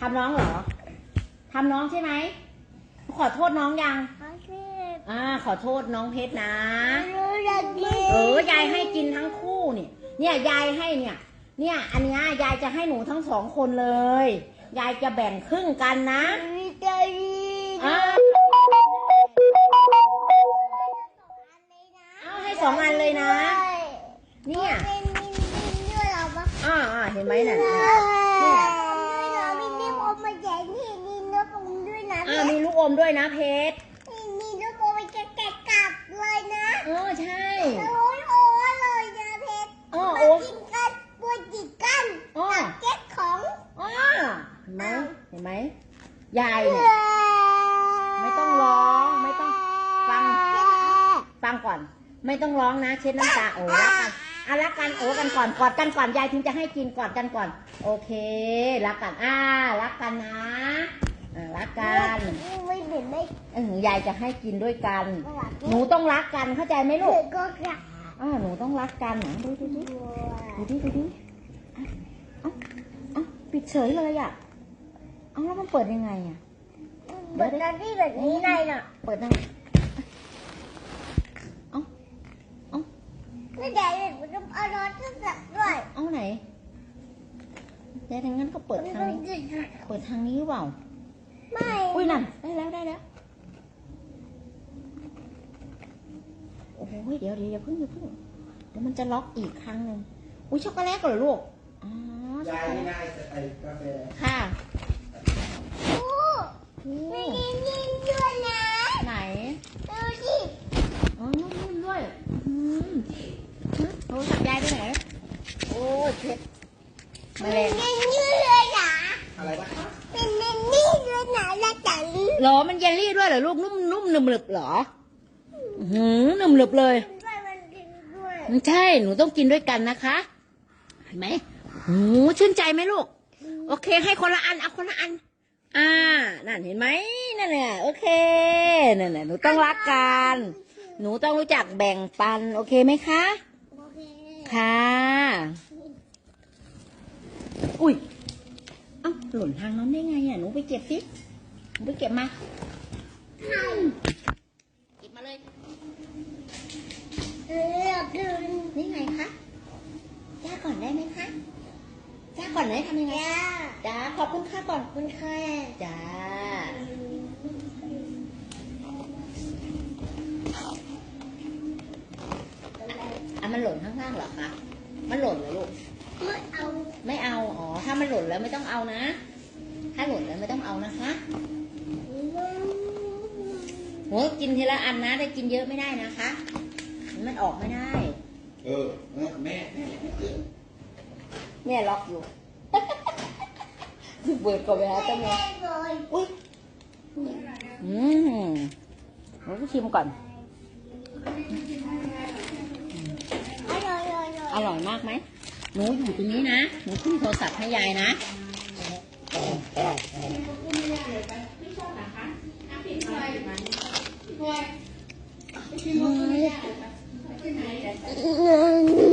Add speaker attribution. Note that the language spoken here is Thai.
Speaker 1: ทำน้องเหรอทำน้องใช่ไหม ขอโทษน้องยัง อ่า ขอโทษน้องเพชรนะ เออยายให้กินทั้งคู่นี่เนี่ยยายให้เนี่ย เนี่ย อันเนี้ยยายจะให้หนูทั้งสองคนเลย ยายจะแบ่งครึ่งกันนะอ่าเอาให้สองอันเลยนะ เนี่ย อ่าอ่าเห็นไหมน่ะ อ่ามีลูกอมด้วยนะเพชรเออใช่อ๋อโอ้อ๋อ
Speaker 2: ของ
Speaker 1: อ๋อเห็นไหมเห็นไหมยายเนี่ยไม่ต้องร้องไม่ต้องฟังฟังก่อน ไม่ต้องร้องนะ เช็ดน้ำตาโอ้รักกันอะรักกันโอ้กันก่อนกอดกันก่อนยายถึงจะให้กินกอดกันก่อน โอเค รักกันอ่ารักกันนะ อ่ารักกัน
Speaker 2: ไม่เห็นไม่
Speaker 1: เออยายจะให้กินด้วยกัน
Speaker 2: หลับ
Speaker 1: หนูต้องรักกันเข้าใจไหม
Speaker 2: เด็
Speaker 1: ลูก
Speaker 2: กก็กลับ
Speaker 1: อ่าหนูต้องรักกันนะดูดูดูดูดิดูดิอะเอ้าเอ้าปิดเฉยเลยอะเอ้าแล้วมันเปิดยังไงอะ
Speaker 2: เปิดตอนที่แบบนี้ได้น่ะ
Speaker 1: เปิดยังไงเอ้าเอ้า
Speaker 2: แล้วแต่เด็กมันต้องเอานอนขึ้นหลับด้วย
Speaker 1: เอาไหนยายทางนั้นก็เปิดทางนี้ เปิดทางนี้หรือเปล่า
Speaker 2: ไม่
Speaker 1: อุ้ย นั่นได้แล้วได้แล้วโอ้โหเดี๋ยวเดี๋ยวอย่าเพิ่งอย่าเพิ่งเดี๋ยวมันจะล็อกอีกครั้งหนึ่งอุ้ยช็อกโกแลตเหรอลูกอ๋อช็อก
Speaker 3: ยาย
Speaker 1: โกแลต
Speaker 3: ง่ายไอ้กาแฟ
Speaker 1: ค่ะ
Speaker 2: โอ้ไม่ได้นิ่มด้วยนะ
Speaker 1: ไหน
Speaker 2: ดูสิ
Speaker 1: อ๋อนุ่มๆด้วยอืมโทรศัพท์ยายไปไหนโอ้ยเช็ดแม
Speaker 2: เป็
Speaker 1: ล
Speaker 2: น
Speaker 1: ง
Speaker 2: นิ่มด้วยนะ
Speaker 3: อะไรนะคะ
Speaker 2: เป็นนิ่ม ด้วยนะแล้วแต่ลิ้น
Speaker 1: เหรอมันเยลลี่ด้วยเหรอลูกนุ่มนุ่มหนึบหนึบเหรออื้อหืมหนึบหนึบเลย
Speaker 2: ด้วยมันกินด้วย
Speaker 1: ไม่ใช่หนูต้องกินด้วยกันนะคะเห็นไหมหูชื่นใจไหมลูก โอเค ให้คนละอันเอาคนละอัน อ่า นั่นเห็นไหมนั่นแหละโอเคนั่นแหละหนูต้องรักกันหนูต้องรู้จักแบ่งปัน โอเคไหมคะ
Speaker 2: โอเค
Speaker 1: ค่ะ อุ้ย เอ้าหล่นทางนั้นได้ไงอะหนูไปเก็บสิหนูไปเก็บมาเก็บมาเลย
Speaker 2: เออกิน
Speaker 1: นี่ไงคะจ้าก่อนได้ไหมคะจ้าก่อนไหนทำยังไง
Speaker 2: ยา
Speaker 1: จ้าขอบคุณค่ะก่อน
Speaker 2: คุณค่ะ
Speaker 1: จ้าอะมันหล่นข้างๆเหรอคะมันหล่นเหรอลูก
Speaker 2: ไม่เอา
Speaker 1: ไม่เอา อ๋อ ถ้ามันหล่นแล้วไม่ต้องเอานะ ถ้าหล่นแล้วไม่ต้องเอานะคะโหกินทีละอันนะได้กินเยอะไม่ได้นะคะ มันออกไม่ได้
Speaker 3: เออแม่แม่แม่
Speaker 1: ล็อกอยู่เบิดก่อนไปหาต้นไม้
Speaker 2: เลย
Speaker 1: อุ้ยอืมเราชิมก่อน
Speaker 2: อร่อยอร่อยอร่อย
Speaker 1: มากไหม หนูอยู่ตรงนี้นะ หนูขึ้นโทรศัพท์ให้ยายนะ
Speaker 2: เฮ้ย